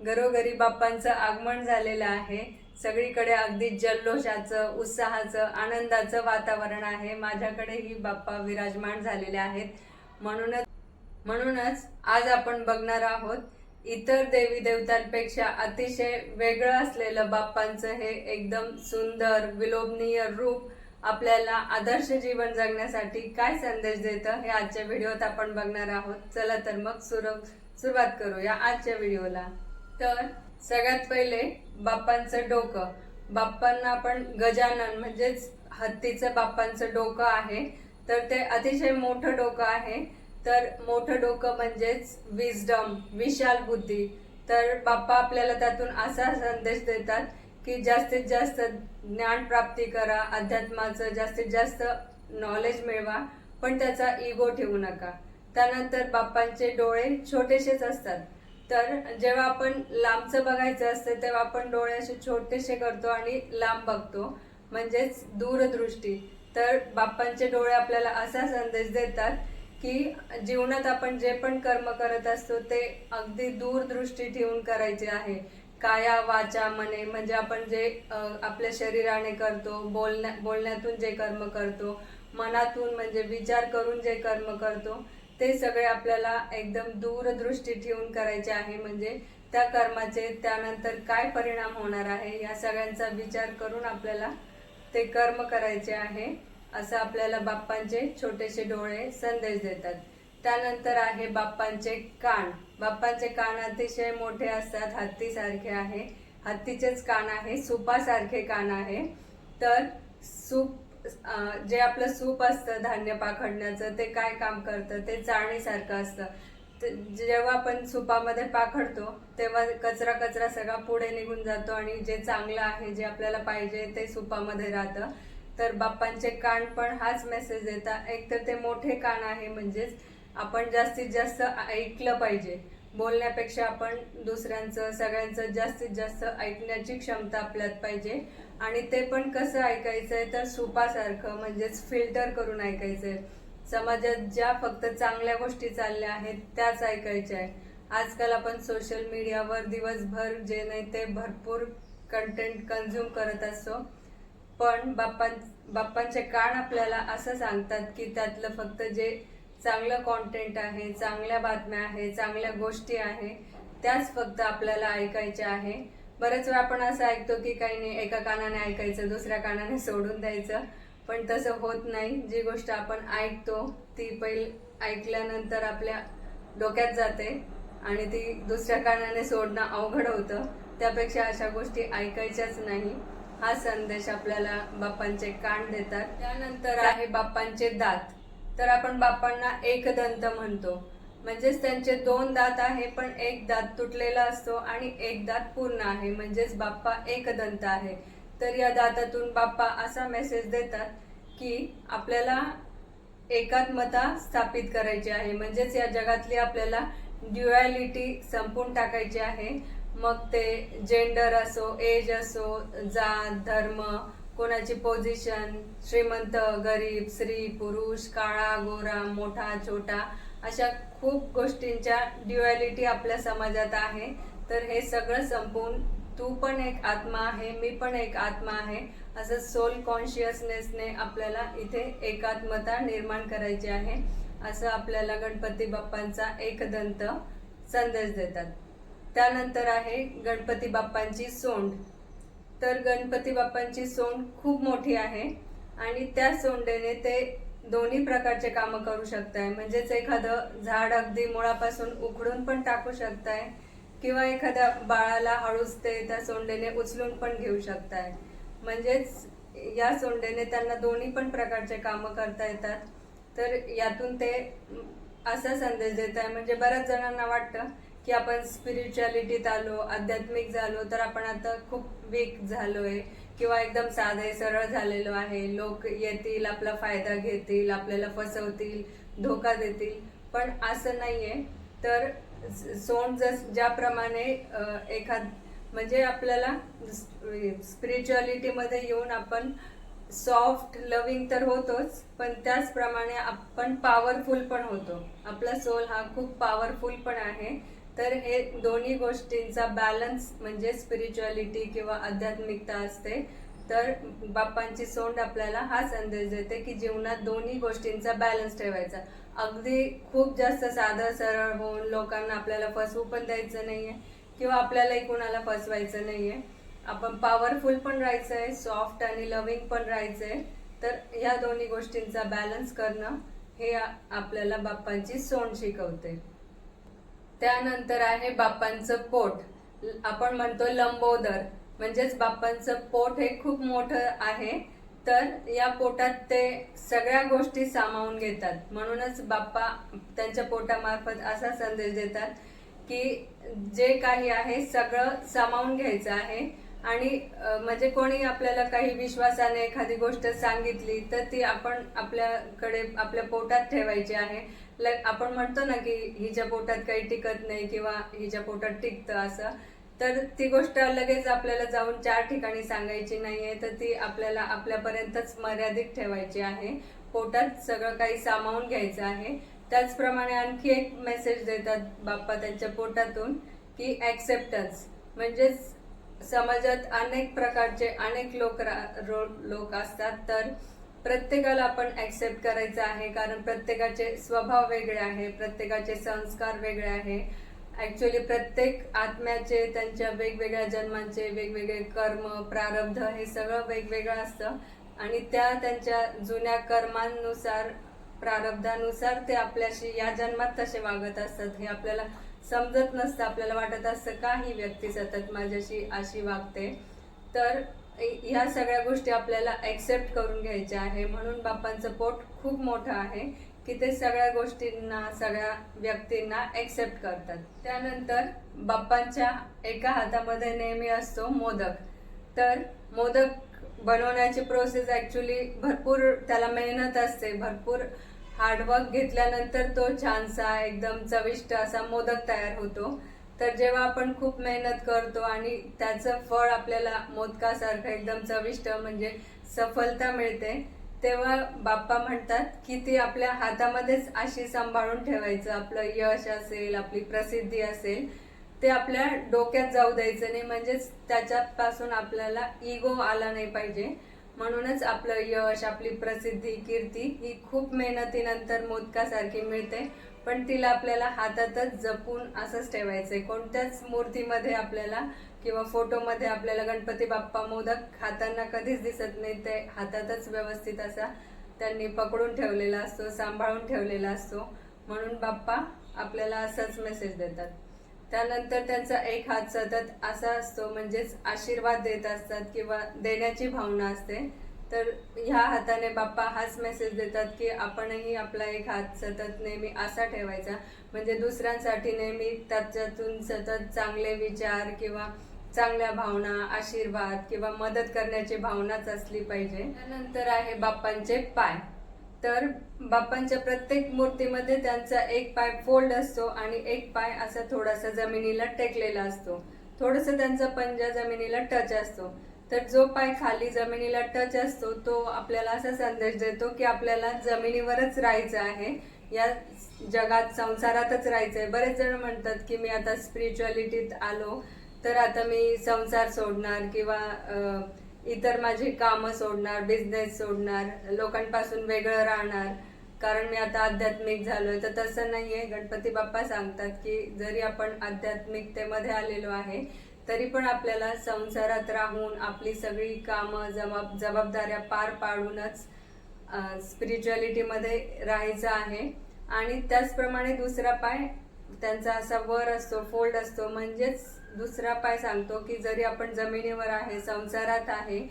घरोघरी बाप्पांचं आगमन झालेलं आहे. सगळीकडे अगदी जल्लोषाचं उत्साहाचं आनंदाचं वातावरण आहे. माझ्याकडेही बाप्पा विराजमान झालेले आहेत. म्हणूनच म्हणूनच आज आपण बघणार आहोत इतर देवी देवतांपेक्षा अतिशय वेगळं असलेलं बाप्पांचं हे एकदम सुंदर विलोभनीय रूप आपल्याला आदर्श जीवन जगण्यासाठी काय संदेश देतं हे आजच्या व्हिडिओत आपण बघणार आहोत. चला तर मग सुरू सुरुवात करूया आजच्या व्हिडिओला. तर सगळ्यात पहिले बाप्पांचं डोकं. बाप्पांना आपण गजानन म्हणजेच हत्तीचं बाप्पांचं डोकं आहे. तर ते अतिशय मोठं डोकं आहे. तर मोठं डोकं म्हणजेच विजडम विशाल बुद्धी. तर बाप्पा आपल्याला त्यातून असा संदेश देतात की जास्तीत जास्त ज्ञान प्राप्ती करा अध्यात्माचं जास्तीत जास्त नॉलेज मिळवा पण त्याचा इगो ठेवू नका. त्यानंतर बाप्पांचे डोळे छोटेसेच असतात. तर जेव्हा आपण लांबचं बघायचं असतं तेव्हा आपण डोळे असे छोटेसे करतो आणि लांब बघतो म्हणजेच दूरदृष्टी. तर बाप्पांचे डोळे आपल्याला असा संदेश देतात की जीवनात आपण जे पण कर्म करत असतो ते अगदी दूरदृष्टी ठेवून करायचे आहे. काया वाचा मने म्हणजे आपण जे आपल्या शरीराने करतो बोलण्या बोलण्यातून जे कर्म करतो मनातून म्हणजे विचार करून जे कर्म करतो ते सगळे आपल्याला एकदम दूरदृष्टी ठेवून करायचे आहे. म्हणजे त्या कर्माचे त्यानंतर काय परिणाम होणार आहे या सगळ्यांचा विचार करून आपल्याला ते कर्म करायचे आहे असं आपल्याला बाप्पांचे छोटेसे डोळे संदेश देतात. त्यानंतर आहे बाप्पांचे कान. बाप्पांचे कान अतिशय मोठे असतात हत्तीसारखे आहे. हत्तीचेच कान आहे सुपासारखे कान आहे. तर सूप जे आपलं सूप असतं धान्य पाखडण्याचं ते काय काम करतं ते चाळणीसारखं असतं. जेव्हा आपण सुपामध्ये पाखडतो तेव्हा कचरा कचरा सगळा पुढे निघून जातो आणि जे चांगलं आहे जे आपल्याला पाहिजे ते सुपामध्ये राहतं. तर बाप्पांचे कान पण हाच मेसेज देतात. एक तर ते मोठे कान आहे म्हणजेच आपण जास्तीत जास्त ऐकलं पाहिजे. बोलण्यापेक्षा आपण दुसऱ्यांचं सगळ्यांचं जास्तीत जास्त ऐकण्याची क्षमता आपल्यात पाहिजे. आणि ते पण कसं ऐकायचं आहे तर सुपासारखं म्हणजेच फिल्टर करून ऐकायचं आहे समाजात ज्या फक्त चांगल्या गोष्टी चालल्या आहेत त्याच ऐकायच्या आहे आजकाल आपण सोशल मीडियावर दिवसभर जे नाही ते भरपूर कंटेंट कन्झ्युम करत असतो. पण बाप्पां बाप्पांचे कान आपल्याला असं सांगतात की त्यातलं फक्त जे चांगलं कॉन्टेंट आहे चांगल्या बातम्या आहे चांगल्या गोष्टी आहे त्याच फक्त आपल्याला ऐकायच्या आहे. बरेच वेळा आपण असं ऐकतो की काही नाही एका कानाने ऐकायचं दुसऱ्या कानाने सोडून द्यायचं. पण तसं होत नाही. जी गोष्ट आपण ऐकतो ती पहिले ऐकल्यानंतर आपल्या डोक्यात जाते आणि ती दुसऱ्या कानाने सोडणं अवघड होतं. त्यापेक्षा अशा गोष्टी ऐकायच्याच नाही. हा संदेश आपल्याला बाप्पांचे कान देतात. त्यानंतर आहे बाप्पांचे दात. तर आपण बाप्पांना एकदंत म्हणतो. म्हणजेच त्यांचे दोन दात आहे पण एक दात तुटलेला असतो आणि एक दात पूर्ण आहे. म्हणजेच बाप्पा एकदंत आहे. तर या दातातून बाप्पा असा मेसेज देतात की आपल्याला एकात्मता स्थापित करायची आहे. म्हणजेच या जगातली आपल्याला ड्युॲलिटी संपून टाकायची आहे. मग ते जेंडर असो एज असो जात धर्म कोणाची पोझिशन श्रीमंत गरीब स्त्री पुरुष काळा गोरा मोठा छोटा अशा खूप गोष्टींच्या ड्युॲलिटी आपल्या समाजात आहे. तर हे सगळं संपवून तू पण एक आत्मा आहे मी पण एक आत्मा आहे असं सोल कॉन्शियसनेसने आपल्याला इथे एकात्मता निर्माण करायची आहे असं आपल्याला गणपती बाप्पांचा एकदंत संदेश देतात. त्यानंतर आहे गणपती बाप्पांची सोंड. तर गणपती बाप्पांची सोंड खूप मोठी आहे. आणि त्या सोंडेने ते दोन्ही प्रकारचे कामं करू शकताय. म्हणजेच एखादं झाड अगदी मुळापासून उखडून पण टाकू शकताय किंवा एखाद्या बाळाला हळूच ते त्या सोंडेने उचलून पण घेऊ शकताय. म्हणजेच या सोंडेने त्यांना दोन्ही पण प्रकारचे कामं करता येतात. तर यातून ते असा संदेश देत आहे म्हणजे बऱ्याच जणांना वाटतं की आपण स्पिरिच्युअलिटीत आलो आध्यात्मिक झालो तर आपण आता खूप वीक झालोय किंवा एकदम साधे सरळ झालेलो आहे. लोक येतील आपला फायदा घेतील आपल्याला फसवतील धोका देतील. पण असं नाहीये. तर सोंड जस ज्याप्रमाणे एखाद म्हणजे आपल्याला स्पिरिच्युअलिटीमध्ये येऊन आपण सॉफ्ट लविंग तर होतोच पण त्याचप्रमाणे आपण पॉवरफुल पण होतो. आपला सोल हा खूप पॉवरफुल पण आहे. तर हे दोन्ही गोष्टींचा बॅलन्स म्हणजे स्पिरिच्युअलिटी किंवा आध्यात्मिकता असते. तर बाप्पांची सोंड आपल्याला हा संदेश देते की जीवनात दोन्ही गोष्टींचा बॅलन्स ठेवायचा. अगदी खूप जास्त साधं सरळ होऊन लोकांना आपल्याला फसवू पण द्यायचं नाही आहे किंवा आपल्यालाही कुणाला फसवायचं नाही आहे आपण पॉवरफुल पण राहायचं आहे सॉफ्ट आणि लविंग पण राहायचं आहे तर ह्या दोन्ही गोष्टींचा बॅलन्स करणं हे आपल्याला बाप्पांची सोंड शिकवते. त्यानंतर आहे बाप्पांचं पोट. आपण म्हणतो लंबोदर. म्हणजेच बाप्पांचं पोट हे खूप मोठं आहे. तर या पोटात ते सगळ्या गोष्टी सामावून घेतात. म्हणूनच बाप्पा त्यांच्या पोटामार्फत असा संदेश देतात की जे काही आहे सगळं सामावून घ्यायचं आहे. आणि म्हणजे कोणी आपल्याला काही विश्वासाने एखादी गोष्ट सांगितली तर ती आपण आपल्याकडे आपल्या पोटात ठेवायची आहे. ल- आपण म्हणतो ना की हिच्या पोटात काही टिकत नाही किंवा हिच्या पोटात टिकतं असं तर ती गोष्ट लगेच आपल्याला जाऊन चार ठिकाणी सांगायची नाहीये तर ती आपल्याला आपल्यापर्यंतच मर्यादित ठेवायची आहे. पोटात सगळं काही सामावून घ्यायचं आहे. त्याचप्रमाणे आणखी एक मेसेज देतात बाप्पा त्यांच्या पोटातून की ॲक्सेप्टन्स म्हणजेच समाजात अनेक प्रकारचे अनेक लोक रा- रो- लोक असतात. तर प्रत्येकाला आपण ॲक्सेप्ट करायचं आहे. कारण प्रत्येकाचे स्वभाव वेगळे आहे. प्रत्येकाचे संस्कार वेगळे आहे. ॲक्च्युली प्रत्येक आत्म्याचे त्यांच्या वेगवेगळ्या जन्मांचे वेगवेगळे कर्म प्रारब्ध हे सगळं वेगवेगळं असतं. आणि त्या त्यांच्या जुन्या कर्मांनुसार प्रारब्धानुसार ते आपल्याशी या जन्मात तसे वागत असतात. हे आपल्याला समजत नसतं आपल्याला वाटत असतं का ही व्यक्ती सतत माझ्याशी अशी वागते. तर ह्या सगळ्या गोष्टी आपल्याला ॲक्सेप्ट करून घ्यायच्या आहे. म्हणून बाप्पांचं पोट खूप मोठं आहे की ते सगळ्या गोष्टींना सगळ्या व्यक्तींना ॲक्सेप्ट करतात. त्यानंतर बाप्पांच्या एका हातामध्ये नेहमी असतो मोदक. तर मोदक बनवण्याची प्रोसेस ॲक्च्युली भरपूर त्याला मेहनत असते. भरपूर हार्डवर्क घेतल्यानंतर तो छानसा एकदम चविष्ट असा मोदक तयार होतो. तर जेव्हा आपण खूप मेहनत करतो आणि त्याचं फळ आपल्याला मोदकासारखं एकदम चविष्ट म्हणजे सफलता मिळते तेव्हा बाप्पा म्हणतात की ती आपल्या हातामध्येच अशी सांभाळून ठेवायचं. आपलं यश असेल आपली प्रसिद्धी असेल ते आपल्या डोक्यात जाऊ द्यायचं नाही. म्हणजेच त्याच्यापासून आपल्याला इगो आला नाही पाहिजे. म्हणूनच आपलं यश आपली प्रसिद्धी कीर्ती ही खूप मेहनतीनंतर मोदकासारखी मिळते. पण तिला आपल्याला हातातच जपून असंच ठेवायचंय. कोणत्याच मूर्तीमध्ये आपल्याला किंवा फोटोमध्ये आपल्याला गणपती बाप्पा मोदक खाताना कधीच दिसत नाही. ते हातातच व्यवस्थित असा त्यांनी पकडून ठेवलेला असतो सांभाळून ठेवलेला असतो. म्हणून बाप्पा आपल्याला असाच मेसेज देतात. त्यानंतर त्यांचा एक हात सतत असा असतो म्हणजेच आशीर्वाद देत असतात किंवा देण्याची भावना असते. तर ह्या हाताने बाप्पा हाच मेसेज देतात की आपणही आपला एक हात सतत नेहमी असा ठेवायचा. म्हणजे दुसऱ्यांसाठी नेहमी त्याच्यातून सतत चांगले विचार किंवा चांगल्या भावना आशीर्वाद किंवा मदत करण्याची भावनाच असली पाहिजे. त्यानंतर आहे बाप्पांचे पाय. तर बाप्पांच्या प्रत्येक मूर्तीमध्ये त्यांचा एक पाय फोल्ड असतो आणि एक पाय असा थोडासा जमिनीला टेकलेला असतो. थोडस त्यांचा पंजा जमिनीला टच असतो. तर जो पाय खाली जमिनीला टच असतो तो आपल्याला असा संदेश देतो की आपल्याला जमिनीवरच राहायचं आहे. या जगात संसारातच राहायचं आहे बरेच जण म्हणतात की मी आता स्पिरिच्युअलिटीत आलो तर आता मी संसार सोडणार किंवा इतर माझी कामं सोडणार बिझनेस सोडणार लोकांपासून वेगळं राहणार. कारण मी आता आध्यात्मिक झालोय तर तसं नाहीये. गणपती बाप्पा सांगतात की जरी आपण आध्यात्मिकतेमध्ये आलेलो आहे तरी पण आपल्याला संसारात राहून आपली सगळी कामं जबाब जबाबदाऱ्या पार पाडूनच स्पिरिच्युअलिटीमध्ये राहायचं आहे. आणि त्याचप्रमाणे दुसरा पाय त्यांचा असा वर असतो फोल्ड असतो. म्हणजेच दुसरा पाय सांगतो की जरी आपण जमिनीवर आहे संसारात आहे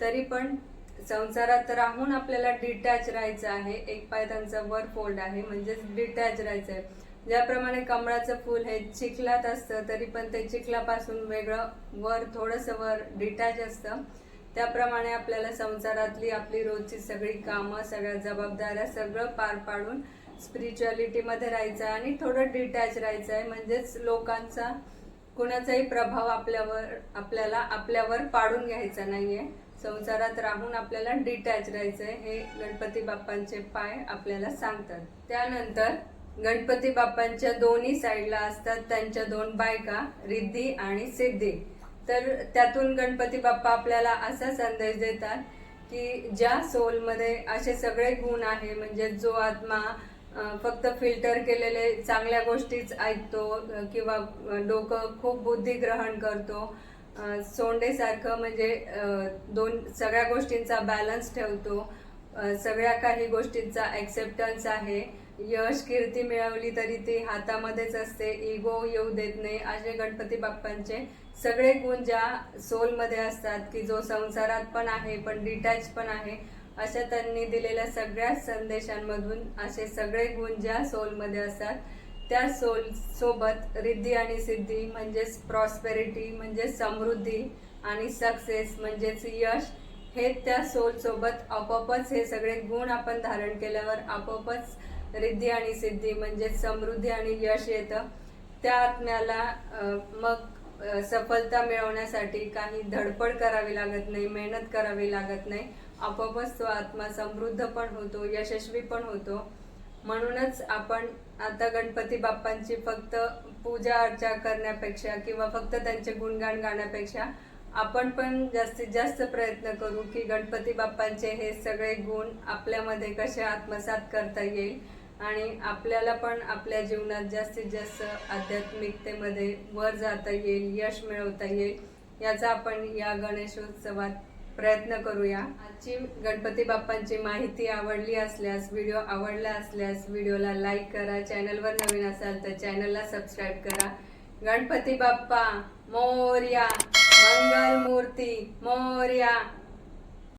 तरी पण संसारात राहून आपल्याला डिटॅच राहायचं आहे. एक पाय त्यांचा वर फोल्ड आहे म्हणजेच डिटॅच राहायचं आहे. ज्याप्रमाणे कमळाचं फूल हे चिखलात असतं तरी पण ते चिखलापासून वेगळं वर थोडंसं वर डिटॅच असतं. त्याप्रमाणे आपल्याला संसारातली आपली रोजची सगळी कामं सगळ्या जबाबदाऱ्या सगळं पार पाडून स्पिरिच्युअलिटीमध्ये राहायचं आहे आणि थोडं डिटॅच राहायचं आहे म्हणजेच लोकांचा कुणाचाही प्रभाव आपल्यावर आपल्याला आपल्यावर पाडून घ्यायचा नाही आहे संसारात राहून आपल्याला डिटॅच राहायचं आहे हे गणपती बाप्पांचे पाय आपल्याला सांगतात. त्यानंतर गणपती बाप्पांच्या दोन्ही साईडला असतात त्यांच्या दोन बायका रिद्धी आणि सिद्धी. तर त्यातून गणपती बाप्पा आपल्याला असा संदेश देतात की ज्या सोलमध्ये असे सगळे गुण आहे म्हणजे जो आत्मा फक्त फिल्टर केलेले चांगल्या गोष्टीच ऐकतो किंवा डोकं खूप बुद्धी ग्रहण करतो. सोंडेसारखं म्हणजे दोन सगळ्या गोष्टींचा बॅलन्स ठेवतो. सगळ्या काही गोष्टींचा ॲक्सेप्टन्स आहे. यश कीर्ती मिळवली तरी ती हातामध्येच असते. इगो येऊ देत नाही. असे गणपती बाप्पांचे सगळे गुण ज्या सोलमध्ये असतात की जो संसारात पण आहे पण डिटॅच पण आहे अशा त्यांनी दिलेल्या सगळ्या संदेशांमधून असे सगळे गुण ज्या सोलमध्ये असतात त्या सोल सोबत रिद्धी आणि सिद्धी म्हणजेच प्रॉस्पेरिटी म्हणजेच समृद्धी आणि सक्सेस म्हणजेच यश हे त्या सोलसोबत आपोआपच हे सगळे गुण आपण धारण केल्यावर आपोआपच रिद्धी आणि सिद्धी म्हणजेच समृद्धी आणि यश येतं. त्या आत्म्याला मग सफलता मिळवण्यासाठी काही धडपड करावी लागत नाही मेहनत करावी लागत नाही. आपोआपच तो आत्मा समृद्ध पण होतो यशस्वी पण होतो. म्हणूनच आपण आता गणपती बाप्पांची फक्त पूजा अर्चा करण्यापेक्षा किंवा फक्त त्यांचे गुणगान गाण्यापेक्षा आपण पण जास्तीत जास्त प्रयत्न करू की गणपती बाप्पांचे हे सगळे गुण आपल्यामध्ये कसे आत्मसात करता येईल आणि आपल्याला पण आपल्या जीवनात जास्तीत जास्त आध्यात्मिकतेमध्ये वर जाता येईल यश मिळवता येईल याचा आपण या गणेशोत्सवात प्रयत्न करूया. आजची गणपती बाप्पांची माहिती आवडली असल्यास व्हिडिओ आवडला असल्यास व्हिडिओला लाईक करा. चॅनलवर नवीन असाल तर चॅनलला सबस्क्राईब करा. गणपती बाप्पा मोर्या मंगल मूर्ती मोर्या.